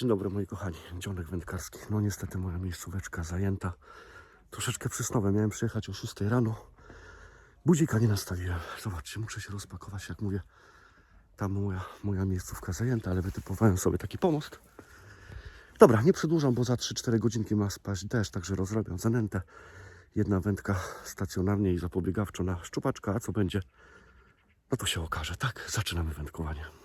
Dzień dobry moi kochani, dzionek wędkarski. No niestety moja miejscóweczka zajęta. Troszeczkę przysnowe, miałem przyjechać o 6 rano. Budzika nie nastawiłem. Zobaczcie, muszę się rozpakować, jak mówię. Tam moja, moja miejscówka zajęta, ale wytypowałem sobie taki pomost. Dobra, nie przedłużam, bo za 3-4 godzinki ma spaść deszcz, także rozrabiam zanętę. Jedna wędka stacjonarnie i zapobiegawczo na szczupaczka, a co będzie, no to się okaże. Tak, zaczynamy wędkowanie.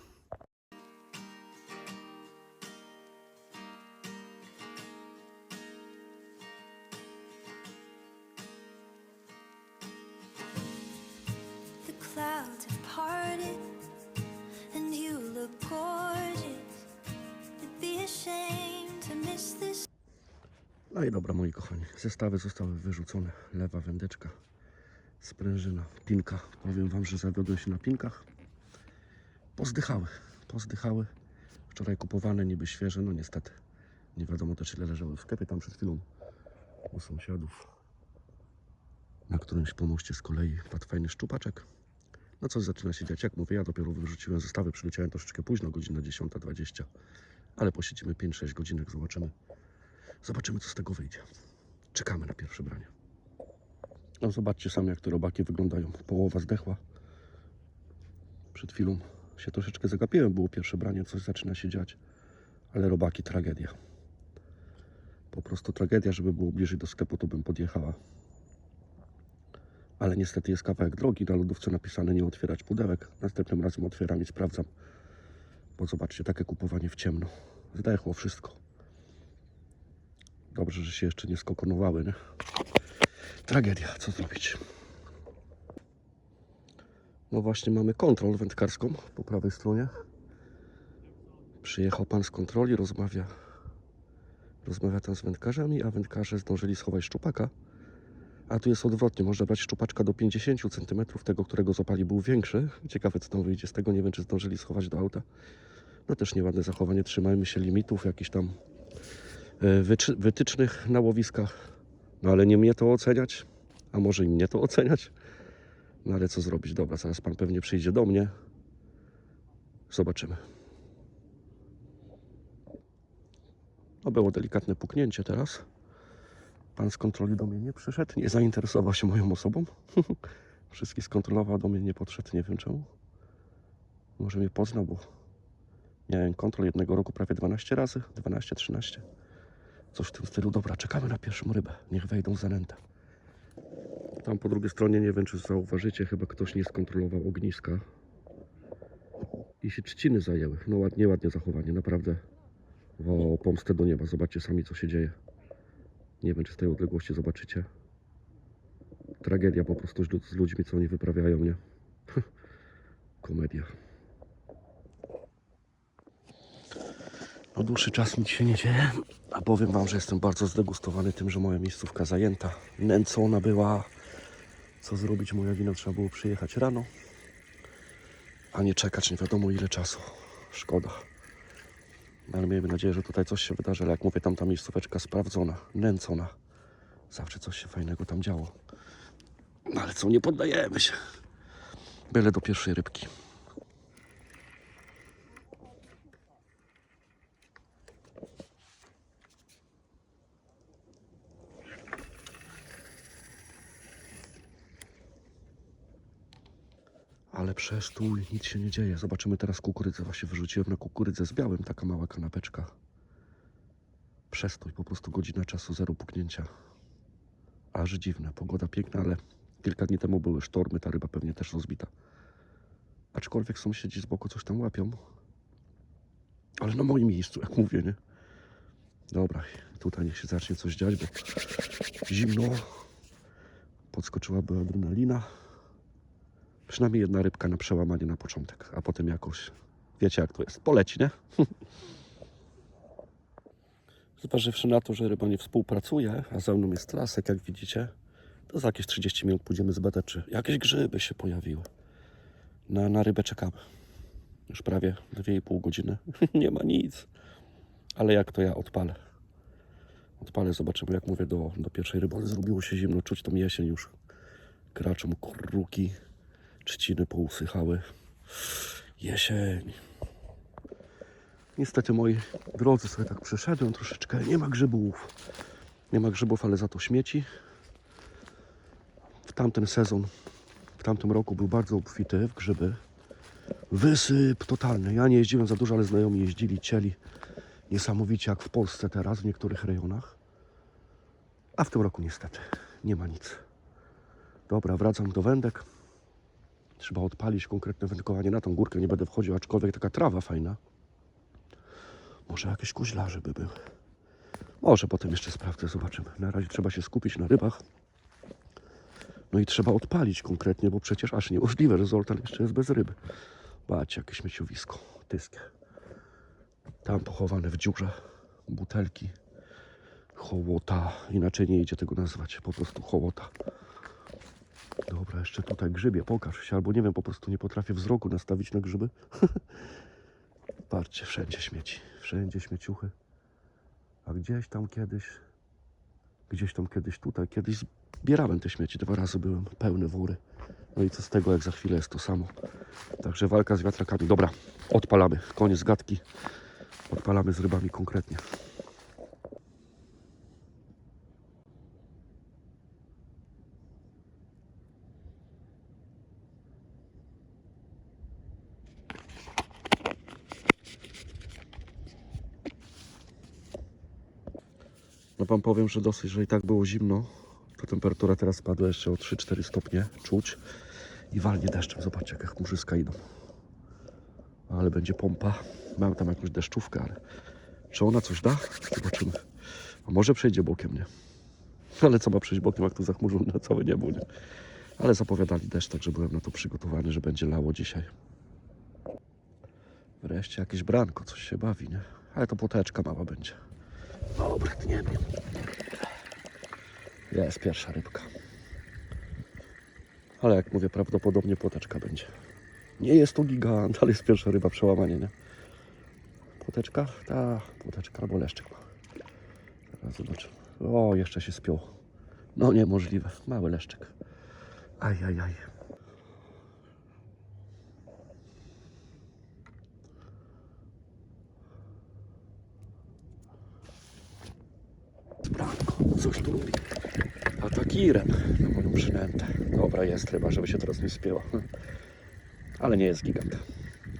No i dobra, moi kochani, zestawy zostały wyrzucone. Lewa wędeczka, sprężyna, pinka. Powiem wam, że zawiodłem się na pinkach. Pozdychały, pozdychały. Wczoraj kupowane, niby świeże, no niestety. Nie wiadomo też ile leżały w sklepie tam przed chwilą u sąsiadów. Na którymś pomoście z kolei padł fajny szczupaczek. No coś zaczyna się dziać, jak mówię, ja dopiero wyrzuciłem zestawy, przyleciałem troszeczkę późno, godzina 10.20. Ale posiedzimy 5-6 godzinek, zobaczymy. Zobaczymy, co z tego wyjdzie. Czekamy na pierwsze branie. No zobaczcie sami, jak te robaki wyglądają. Połowa zdechła. Przed chwilą się troszeczkę zagapiłem. Było pierwsze branie, coś zaczyna się dziać. Ale robaki, tragedia. Po prostu tragedia, żeby było bliżej do sklepu, to bym podjechała. Ale niestety jest kawałek drogi. Na lodówce napisane nie otwierać pudełek. Następnym razem otwieram i sprawdzam. Bo zobaczcie, takie kupowanie w ciemno. Zdechło wszystko. Dobrze, że się jeszcze nie skokonowały, nie? Tragedia, co zrobić? No właśnie mamy kontrol wędkarską po prawej stronie. Przyjechał pan z kontroli, rozmawia, rozmawia tam z wędkarzami, a wędkarze zdążyli schować szczupaka. A tu jest odwrotnie, można brać szczupaczka do 50 cm, tego, którego złapali był większy. Ciekawe, co tam wyjdzie z tego, nie wiem, czy zdążyli schować do auta. No też nieładne zachowanie, trzymajmy się limitów, jakichś tam wytycznych na łowiskach. No ale nie mnie to oceniać, a może i mnie to oceniać. No ale co zrobić? Dobra, zaraz pan pewnie przyjdzie do mnie. Zobaczymy. No było delikatne puknięcie teraz. Pan z kontroli do mnie nie przyszedł, nie zainteresował się moją osobą. Wszystkich skontrolował, do mnie nie podszedł, nie wiem czemu. Może mnie poznał, bo miałem kontrol jednego roku prawie 12 razy, 12-13. Coś w tym stylu. Dobra, czekamy na pierwszą rybę. Niech wejdą zanętę. Tam po drugiej stronie, nie wiem czy zauważycie, chyba ktoś nie skontrolował ogniska. I się trzciny zajęły. No ładnie, ładnie zachowanie, naprawdę. O, pomstę do nieba. Zobaczcie sami co się dzieje. Nie wiem czy z tej odległości zobaczycie. Tragedia po prostu z ludźmi, co oni wyprawiają, nie? Komedia. No dłuższy czas nic się nie dzieje, a powiem Wam, że jestem bardzo zdegustowany tym, że moja miejscówka zajęta. Nęcona była. Co zrobić? Moja wina trzeba było przyjechać rano, a nie czekać nie wiadomo ile czasu. Szkoda. No, Ale miejmy nadzieję, że tutaj coś się wydarzy, ale jak mówię, tam ta miejscóweczka sprawdzona, nęcona. Zawsze coś się fajnego tam działo. No ale co, nie poddajemy się. Byle do pierwszej rybki. Ale przestój, nic się nie dzieje. Zobaczymy teraz kukurydzę. Właśnie wyrzuciłem na kukurydzę z białym, taka mała kanapeczka. Przestój, po prostu godzina czasu, zero puknięcia. Aż dziwne, pogoda piękna, ale kilka dni temu były sztormy, ta ryba pewnie też rozbita. Aczkolwiek sąsiedzi z boku coś tam łapią. Ale na moim miejscu, jak mówię, nie? Dobra, tutaj niech się zacznie coś dziać, bo zimno. Podskoczyłaby adrenalina. Przynajmniej jedna rybka na przełamanie na początek, a potem jakoś, wiecie jak to jest, poleci, nie? Zważywszy na to, że ryba nie współpracuje, a za mną jest lasek, jak widzicie, to za jakieś 30 minut pójdziemy zbadać, czy jakieś grzyby się pojawiły. Na, na rybę czekamy. Już prawie 2,5 godziny. nie ma nic. Ale jak to ja odpalę? Odpalę, zobaczymy, jak mówię, do, do pierwszej ryby. Ale zrobiło się zimno, czuć tą jesień już. Kraczą kruki, trzciny pousychały. Jesień. Niestety moi drodzy sobie tak przeszedłem troszeczkę. Nie ma grzybów. Nie ma grzybów, ale za to śmieci. W tamten sezon, w tamtym roku był bardzo obfity w grzyby. Wysyp totalny. Ja nie jeździłem za dużo, ale znajomi jeździli, cieli. Niesamowicie jak w Polsce teraz, w niektórych rejonach. A w tym roku niestety nie ma nic. Dobra, wracam do wędek. Trzeba odpalić konkretne wędkowanie na tą górkę. Nie będę wchodził, aczkolwiek taka trawa fajna. Może jakieś kuźlarze by były. Może potem jeszcze sprawdzę, zobaczymy. Na razie trzeba się skupić na rybach. No i trzeba odpalić konkretnie, bo przecież aż niemożliwe, że Zoltan jeszcze jest bez ryby. Patrzcie, jakie śmieciowisko, tyskie. Tam pochowane w dziurze butelki, hołota. Inaczej nie idzie tego nazwać, po prostu hołota. Dobra, jeszcze tutaj grzybie, pokaż się, albo nie wiem, po prostu nie potrafię wzroku nastawić na grzyby. Patrzcie, wszędzie śmieci, wszędzie śmieciuchy. A gdzieś tam kiedyś, gdzieś tam kiedyś tutaj, kiedyś zbierałem te śmieci, dwa razy byłem pełny wóry. No i co z tego, jak za chwilę jest to samo. Także walka z wiatrakami. Dobra, odpalamy, koniec gadki. Odpalamy z rybami konkretnie. Wam powiem, że dosyć, że i tak było zimno, to temperatura teraz spadła jeszcze o 3-4 stopnie, czuć i walnie deszczem. Zobaczcie, jak chmurzyska idą. Ale będzie pompa. Mam tam jakąś deszczówkę, ale czy ona coś da? Zobaczymy. A może przejdzie bokiem, nie? Ale co ma przejść bokiem, jak tu zachmurzone na całe niebo, nie? Ale zapowiadali deszcz, także byłem na to przygotowany, że będzie lało dzisiaj. Wreszcie jakieś branko, coś się bawi, nie? Ale to poteczka mała będzie. Dobra, tniemy. Jest pierwsza rybka. Ale jak mówię, prawdopodobnie płoteczka będzie. Nie jest to gigant, ale jest pierwsza ryba, przełamanie, nie? Płoteczka? Ta, płoteczka albo leszczyk ma. Zobaczymy. O, jeszcze się spiął. No niemożliwe, mały leszczyk. Aj, aj, Branko, coś tu lubi. A takirem na moją przynętę. Dobra, jest chyba, żeby się teraz nie spięła. Ale nie jest gigant.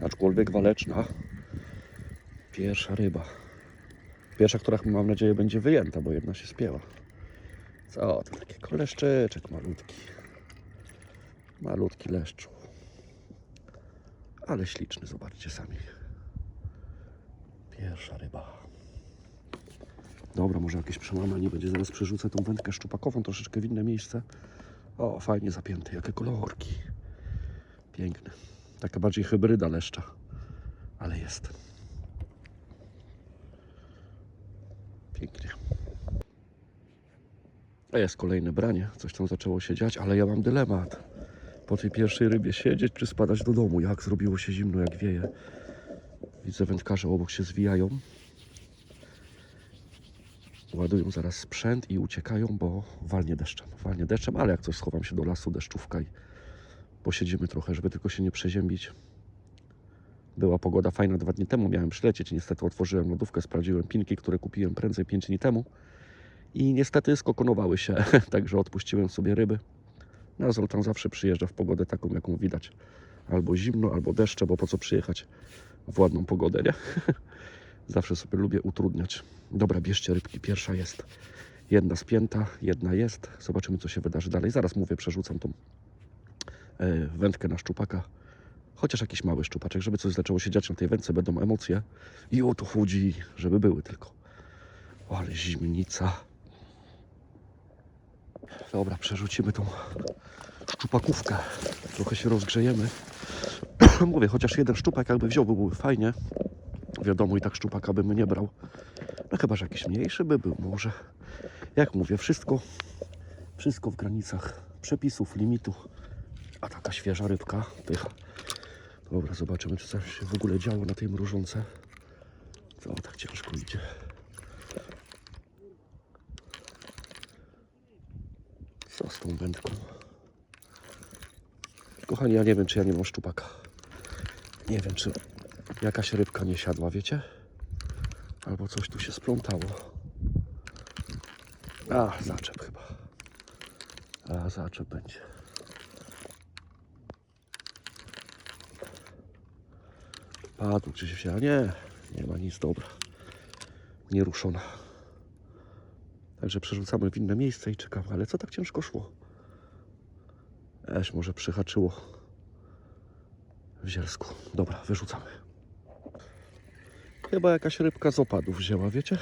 Aczkolwiek waleczna. Pierwsza ryba. Pierwsza, która mam nadzieję będzie wyjęta, bo jedna się spięła. Co to taki koleszczyczek malutki. Malutki leszczu. Ale śliczny, zobaczcie sami. Pierwsza ryba. Dobra, może jakieś przełamanie będzie. Zaraz przerzucę tą wędkę szczupakową troszeczkę w inne miejsce. O, fajnie zapięty. Jakie kolorki. Piękne. Taka bardziej hybryda leszcza. Ale jest. Pięknie. A jest kolejne branie. Coś tam zaczęło się dziać, ale ja mam dylemat. Po tej pierwszej rybie siedzieć czy spadać do domu. Jak zrobiło się zimno, jak wieje. Widzę wędkarze obok się zwijają ładują zaraz sprzęt i uciekają, bo walnie deszczem. Walnie deszczem, ale jak coś schowam się do lasu, deszczówka i posiedzimy trochę, żeby tylko się nie przeziębić. Była pogoda fajna dwa dni temu, miałem przylecieć. Niestety otworzyłem lodówkę, sprawdziłem pinki, które kupiłem prędzej 5 dni temu. I niestety skokonowały się, także odpuściłem sobie ryby. No, Zoltan zawsze przyjeżdża w pogodę taką, jaką widać. Albo zimno, albo deszcze, bo po co przyjechać w ładną pogodę, nie? Zawsze sobie lubię utrudniać. Dobra, bierzcie rybki. Pierwsza jest. Jedna spięta, jedna jest. Zobaczymy, co się wydarzy dalej. Zaraz mówię, przerzucam tą e, wędkę na szczupaka. Chociaż jakiś mały szczupaczek, żeby coś zaczęło się dziać na tej wędce, będą emocje. I o to chodzi, żeby były tylko. O, ale zimnica. Dobra, przerzucimy tą szczupakówkę. Trochę się rozgrzejemy. Mówię, chociaż jeden szczupak jakby wziął, by były fajnie. Wiadomo, i tak szczupaka bym nie brał. No chyba, że jakiś mniejszy by był może. Jak mówię, wszystko, wszystko w granicach przepisów, limitu. A taka świeża rybka, pycha. Dobra, zobaczymy, czy coś się w ogóle działo na tej mrużące. Co tak ciężko idzie. Co z tą wędką? Kochani, ja nie wiem, czy ja nie mam szczupaka. Nie wiem, czy jakaś rybka nie siadła, wiecie? Albo coś tu się splątało. A, zaczep chyba. A, zaczep będzie. Padł gdzieś się, a nie, nie ma nic, dobra. Nieruszona. Także przerzucamy w inne miejsce i czekamy. Ale co tak ciężko szło? Eś może przyhaczyło w zielsku. Dobra, wyrzucamy. Chyba jakaś rybka z opadów wzięła, wiecie?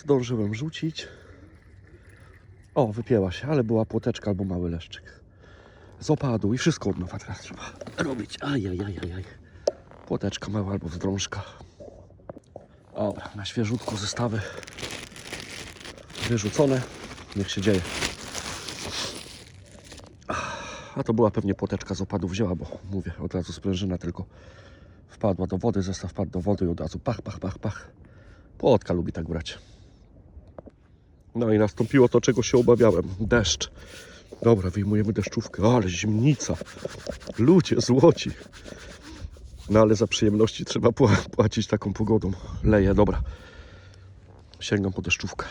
Zdążyłem rzucić. O, wypięła się, ale była płoteczka albo mały leszczyk. Z opadu i wszystko od nowa teraz trzeba robić. Ajajajajaj. Płoteczka mała albo wzdrążka. Dobra, na świeżutko zestawy wyrzucone. Niech się dzieje. A to była pewnie płoteczka z opadu wzięła, bo mówię, od razu sprężyna tylko wpadła do wody, zestaw wpadł do wody i od razu pach, pach, pach, pach. Płotka lubi tak brać. No i nastąpiło to, czego się obawiałem. Deszcz. Dobra, wyjmujemy deszczówkę. Ale zimnica. Ludzie złoci. No ale za przyjemności trzeba pła- płacić taką pogodą. Leje, dobra. Sięgam po deszczówkę.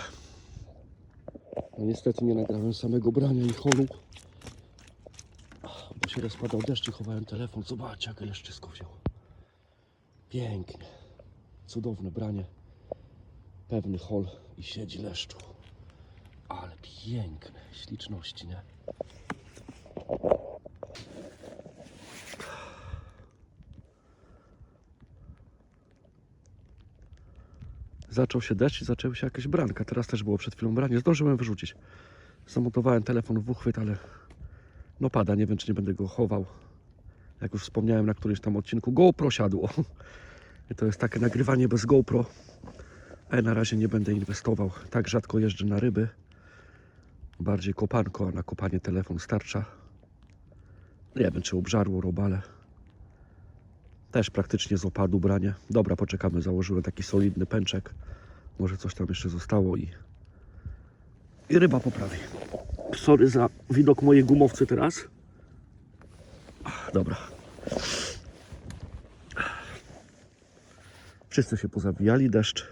No niestety nie nagrałem samego brania i holu. Bo się rozpadał deszcz i chowałem telefon. Zobaczcie, jakie leszczysko wzięło. Pięknie. Cudowne branie. Pewny hol i siedzi leszczu. Ale piękne śliczności, nie? Zaczął się deszcz i zaczęły się jakieś branka. Teraz też było przed chwilą branie. Zdążyłem wyrzucić. Zamontowałem telefon w uchwyt, ale no pada. Nie wiem, czy nie będę go chował. Jak już wspomniałem na którymś tam odcinku, GoPro siadło. I to jest takie nagrywanie bez GoPro. Ale na razie nie będę inwestował. Tak rzadko jeżdżę na ryby. Bardziej kopanko, a na kopanie telefon starcza. Nie wiem, czy obżarło robale. Też praktycznie z opadu branie. Dobra, poczekamy. Założyłem taki solidny pęczek. Może coś tam jeszcze zostało i, i ryba poprawi. Sorry za widok mojej gumowcy teraz. Dobra. Wszyscy się pozawijali, deszcz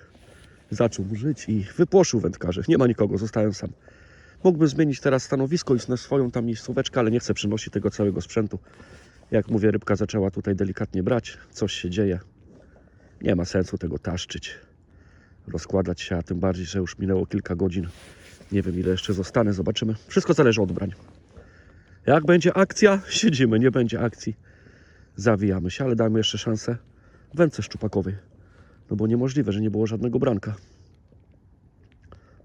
zaczął żyć i wypłoszył wędkarzy. Nie ma nikogo, zostałem sam. Mógłbym zmienić teraz stanowisko, iść na swoją tam miejscóweczkę, ale nie chcę przynosić tego całego sprzętu. Jak mówię, rybka zaczęła tutaj delikatnie brać, coś się dzieje. Nie ma sensu tego taszczyć, rozkładać się, a tym bardziej, że już minęło kilka godzin. Nie wiem, ile jeszcze zostanę, zobaczymy. Wszystko zależy od brań. Jak będzie akcja, siedzimy, nie będzie akcji, zawijamy się, ale dajmy jeszcze szansę wędce szczupakowej. No bo niemożliwe, że nie było żadnego branka.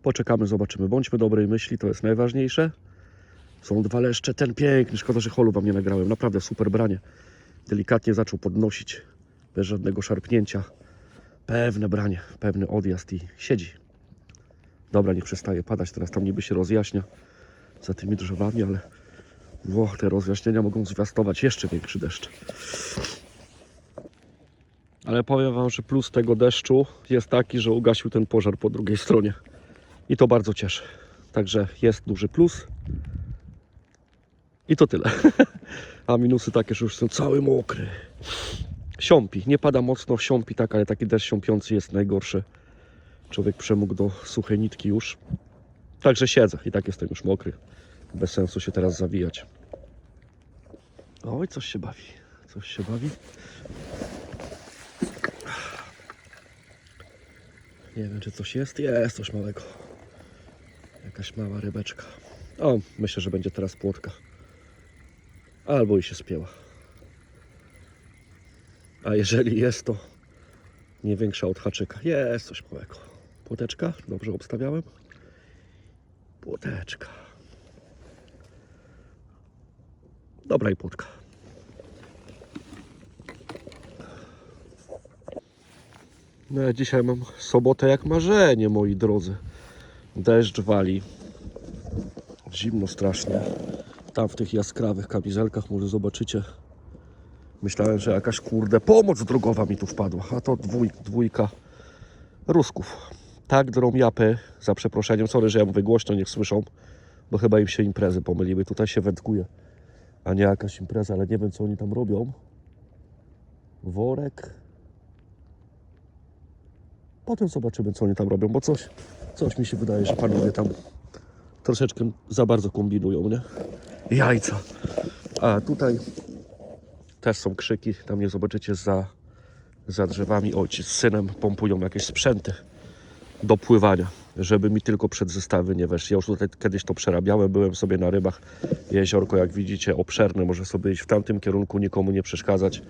Poczekamy, zobaczymy. Bądźmy dobrej myśli, to jest najważniejsze. Są dwa leszcze, ten piękny, szkoda, że holu wam nie nagrałem. Naprawdę super branie. Delikatnie zaczął podnosić, bez żadnego szarpnięcia. Pewne branie, pewny odjazd i siedzi. Dobra, niech przestaje padać, teraz tam niby się rozjaśnia za tymi drzewami, ale o, te rozjaśnienia mogą zwiastować jeszcze większy deszcz. Ale powiem Wam, że plus tego deszczu jest taki, że ugasił ten pożar po drugiej stronie. I to bardzo cieszy. Także jest duży plus. I to tyle. A minusy takie, że już jestem cały mokry. Siąpi. Nie pada mocno, siąpi tak, ale taki deszcz siąpiący jest najgorszy. Człowiek przemógł do suchej nitki już. Także siedzę i tak jestem już mokry. Bez sensu się teraz zawijać. Oj, coś się bawi. Coś się bawi. Nie wiem, czy coś jest. Jest coś małego. Jakaś mała rybeczka. O, myślę, że będzie teraz płotka. Albo i się spięła. A jeżeli jest, to nie większa od haczyka. Jest coś małego. Płoteczka? Dobrze obstawiałem? Płoteczka. Dobra i płotka. No ja dzisiaj mam sobotę jak marzenie, moi drodzy. Deszcz wali. Zimno strasznie. Tam w tych jaskrawych kamizelkach może zobaczycie. Myślałem, że jakaś kurde pomoc drogowa mi tu wpadła. A to dwój, dwójka Rusków. Tak drą japy, za przeproszeniem. Sorry, że ja mówię głośno, niech słyszą. Bo chyba im się imprezy pomyliły. Tutaj się wędkuje. A nie jakaś impreza, ale nie wiem co oni tam robią. Worek Potem zobaczymy, co oni tam robią, bo coś, coś mi się wydaje, że panowie tam troszeczkę za bardzo kombinują, nie? Jajca. A tutaj też są krzyki, tam nie zobaczycie za, za drzewami ojciec z synem pompują jakieś sprzęty do pływania, żeby mi tylko przed zestawy nie weszli. Ja już tutaj kiedyś to przerabiałem, byłem sobie na rybach. Jeziorko, jak widzicie, obszerne, może sobie iść w tamtym kierunku, nikomu nie przeszkadzać.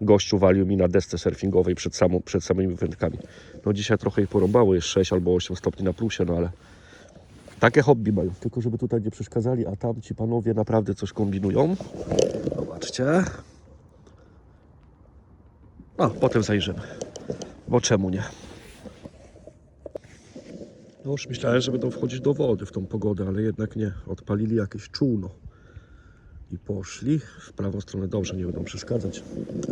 Gościu walił mi na desce surfingowej przed, samą, przed samymi wędkami. No dzisiaj trochę ich porąbało, jest 6 albo 8 stopni na plusie, no ale takie hobby mają. Tylko żeby tutaj nie przeszkadzali, a tam ci panowie naprawdę coś kombinują. Zobaczcie. A, potem zajrzymy. Bo czemu nie? No już myślałem, że będą wchodzić do wody w tą pogodę, ale jednak nie. Odpalili jakieś czółno. I poszli w prawą stronę. Dobrze, nie będą przeszkadzać.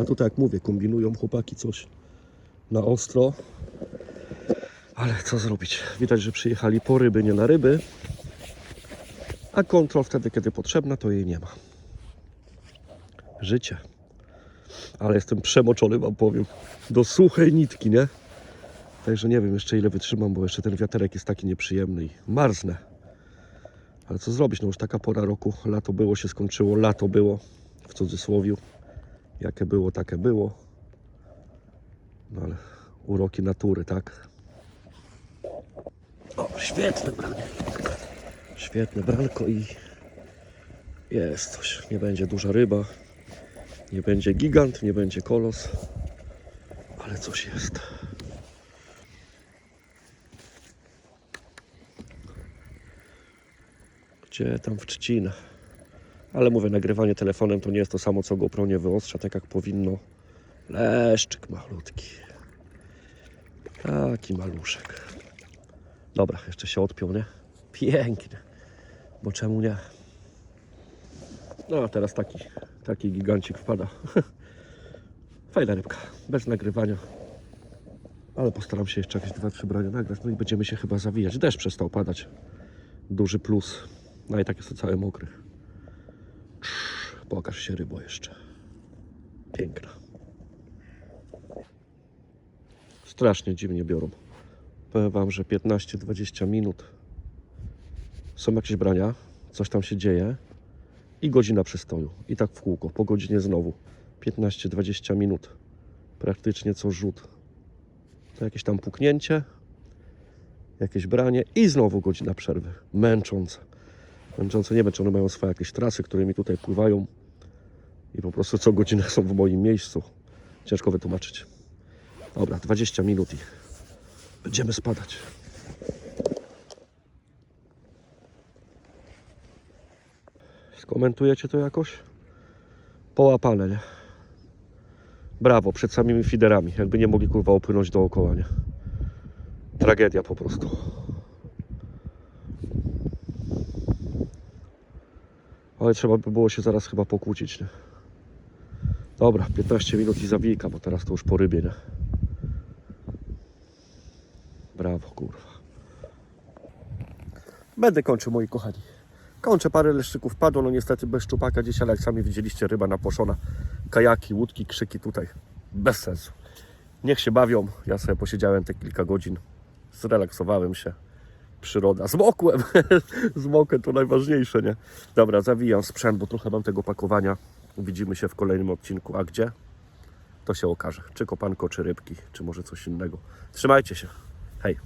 A tutaj, jak mówię, kombinują chłopaki coś na ostro. Ale co zrobić? Widać, że przyjechali po ryby, nie na ryby. A kontrol wtedy, kiedy potrzebna, to jej nie ma. Życie. Ale jestem przemoczony, wam powiem. Do suchej nitki, nie? Także nie wiem jeszcze ile wytrzymam, bo jeszcze ten wiaterek jest taki nieprzyjemny i marznę. Ale co zrobić? No już taka pora roku. Lato było, się skończyło. Lato było w cudzysłowiu. Jakie było, takie było. No ale uroki natury, tak? O, świetne branie. Świetne branko i jest coś. Nie będzie duża ryba. Nie będzie gigant, nie będzie kolos. Ale coś jest. Tam w trzcinę? Ale mówię, nagrywanie telefonem to nie jest to samo, co GoPro nie wyostrza tak jak powinno. Leszczyk malutki. Taki maluszek. Dobra, jeszcze się odpiął, nie? Pięknie. Bo czemu nie? No, a teraz taki, taki gigancik wpada. Fajna rybka, bez nagrywania. Ale postaram się jeszcze jakieś dwa, trzy brania nagrać. No i będziemy się chyba zawijać. Deszcz przestał padać. Duży plus. No i tak jest to całe mokry. Trz, Pokaż się rybo jeszcze. Piękna. Strasznie dziwnie biorą. Powiem Wam, że 15-20 minut są jakieś brania, coś tam się dzieje i godzina przystoju. I tak w kółko, po godzinie znowu. 15-20 minut. Praktycznie co rzut. To jakieś tam puknięcie, jakieś branie i znowu godzina przerwy. Męczące. Męczące nie wiem, czy one mają swoje jakieś trasy, którymi tutaj pływają i po prostu co godzinę są w moim miejscu. Ciężko wytłumaczyć. Dobra, 20 minut i będziemy spadać. Skomentujecie to jakoś? Połapane, nie? Brawo, przed samymi fiderami. Jakby nie mogli kurwa opłynąć dookoła, nie? Tragedia po prostu. Ale trzeba by było się zaraz chyba pokłócić, nie? Dobra, 15 minut i zawijka, bo teraz to już po rybie, nie? Brawo, kurwa. Będę kończył, moi kochani. Kończę, parę leszczyków padło, no niestety bez szczupaka dzisiaj, ale jak sami widzieliście, ryba naposzona. Kajaki, łódki, krzyki tutaj. Bez sensu. Niech się bawią. Ja sobie posiedziałem te kilka godzin. Zrelaksowałem się. Przyroda. Zmokłem. Zmokłem to najważniejsze, nie? Dobra, zawijam sprzęt, bo trochę mam tego pakowania. Widzimy się w kolejnym odcinku. A gdzie? To się okaże. Czy kopanko, czy rybki, czy może coś innego. Trzymajcie się. Hej.